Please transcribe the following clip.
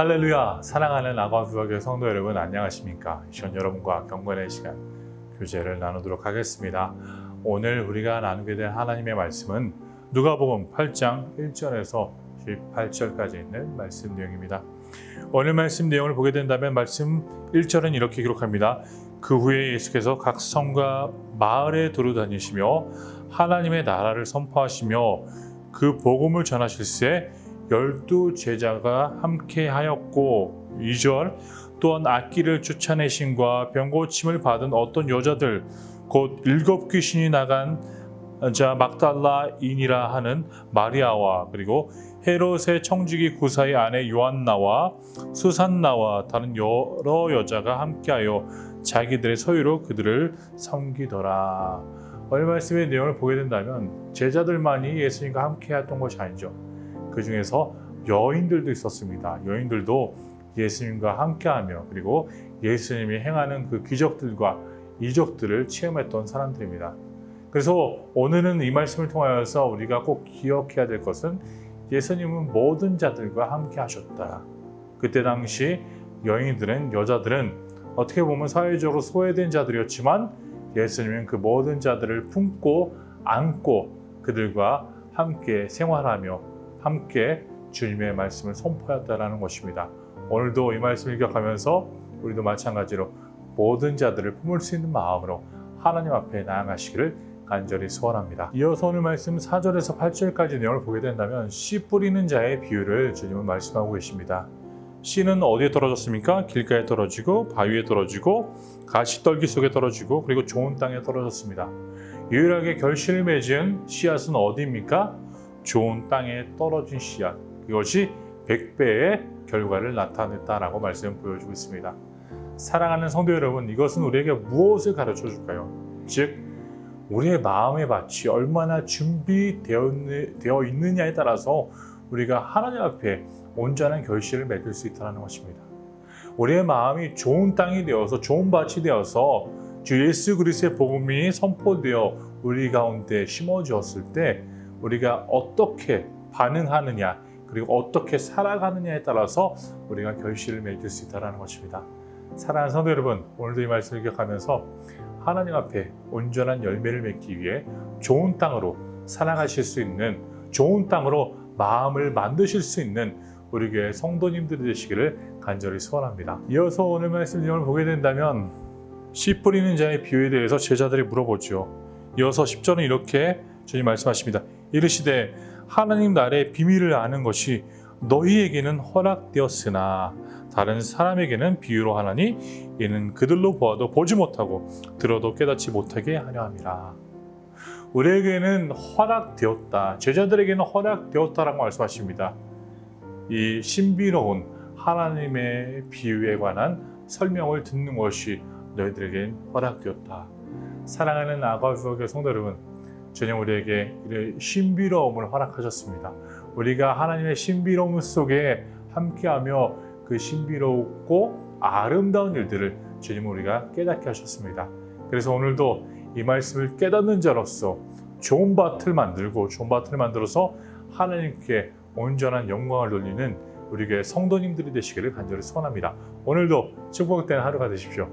할렐루야. 사랑하는 아과수학의 성도 여러분 안녕하십니까? 이 시간 여러분과 경건의 시간 교제를 나누도록 하겠습니다. 오늘 우리가 나누게 될 하나님의 말씀은 누가복음 8장 1절에서 18절까지 있는 말씀 내용입니다. 오늘 말씀 내용을 보게 된다면 말씀 1절은 이렇게 기록합니다. 그 후에 예수께서 각 성과 마을에 두루다니시며 하나님의 나라를 선포하시며 그 복음을 전하실세 열두 제자가 함께 하였고 2절 또한 악기를 쫓아내신과 병고침을 받은 어떤 여자들 곧 일곱 귀신이 나간 자 막달라인이라 하는 마리아와 그리고 헤롯의 청지기 구사의 아내 요한나와 수산나와 다른 여러 여자가 함께하여 자기들의 소유로 그들을 섬기더라. 오늘 말씀의 내용을 보게 된다면 제자들만이 예수님과 함께했던 것이 아니죠. 그 중에서 여인들도 있었습니다. 여인들도 예수님과 함께하며 그리고 예수님이 행하는 그 기적들과 이적들을 체험했던 사람들입니다. 그래서 오늘은 이 말씀을 통하여서 우리가 꼭 기억해야 될 것은 예수님은 모든 자들과 함께 하셨다. 그때 당시 여인들은 여자들은 어떻게 보면 사회적으로 소외된 자들이었지만 예수님은 그 모든 자들을 품고 안고 그들과 함께 생활하며 함께 주님의 말씀을 선포했다라는 것입니다. 오늘도 이 말씀을 기억하면서 우리도 마찬가지로 모든 자들을 품을 수 있는 마음으로 하나님 앞에 나아가시기를 간절히 소원합니다. 이어서 오늘 말씀 4절에서 8절까지 내용을 보게 된다면 씨 뿌리는 자의 비유를 주님은 말씀하고 계십니다. 씨는 어디에 떨어졌습니까? 길가에 떨어지고 바위에 떨어지고 가시떨기 속에 떨어지고 그리고 좋은 땅에 떨어졌습니다. 유일하게 결실을 맺은 씨앗은 어디입니까? 좋은 땅에 떨어진 씨앗. 이것이 100배의 결과를 나타냈다라고 말씀 보여주고 있습니다. 사랑하는 성도 여러분, 이것은 우리에게 무엇을 가르쳐 줄까요? 즉, 우리의 마음의 밭이 얼마나 준비되어 있느냐에 따라서 우리가 하나님 앞에 온전한 결실을 맺을 수 있다는 것입니다. 우리의 마음이 좋은 땅이 되어서 좋은 밭이 되어서 주 예수 그리스도의 복음이 선포되어 우리 가운데 심어주었을 때 우리가 어떻게 반응하느냐 그리고 어떻게 살아가느냐에 따라서 우리가 결실을 맺을 수 있다는 것입니다. 사랑하는 성도 여러분, 오늘도 이 말씀을 기억하면서 하나님 앞에 온전한 열매를 맺기 위해 좋은 땅으로 살아가실 수 있는 좋은 땅으로 마음을 만드실 수 있는 우리 교회 성도님들이 되시기를 간절히 소원합니다. 이어서 오늘 말씀 내용을 보게 된다면 씨 뿌리는 자의 비유에 대해서 제자들이 물어보죠. 이어서 10절은 이렇게 주님 말씀하십니다. 이르시되 하나님 나라의 비밀을 아는 것이 너희에게는 허락되었으나 다른 사람에게는 비유로 하나니 이는 그들로 보아도 보지 못하고 들어도 깨닫지 못하게 하려 함이라. 우리에게는 허락되었다. 제자들에게는 허락되었다라고 말씀하십니다. 이 신비로운 하나님의 비유에 관한 설명을 듣는 것이 너희들에겐 허락되었다. 사랑하는 아가수학의 성도 여러분, 주님 우리에게 신비로움을 허락하셨습니다. 우리가 하나님의 신비로움 속에 함께하며 그 신비롭고 아름다운 일들을 주님 우리가 깨닫게 하셨습니다. 그래서 오늘도 이 말씀을 깨닫는 자로서 좋은 밭을 만들고 좋은 밭을 만들어서 하나님께 온전한 영광을 돌리는 우리 교회 성도님들이 되시기를 간절히 소원합니다. 오늘도 축복된 하루가 되십시오.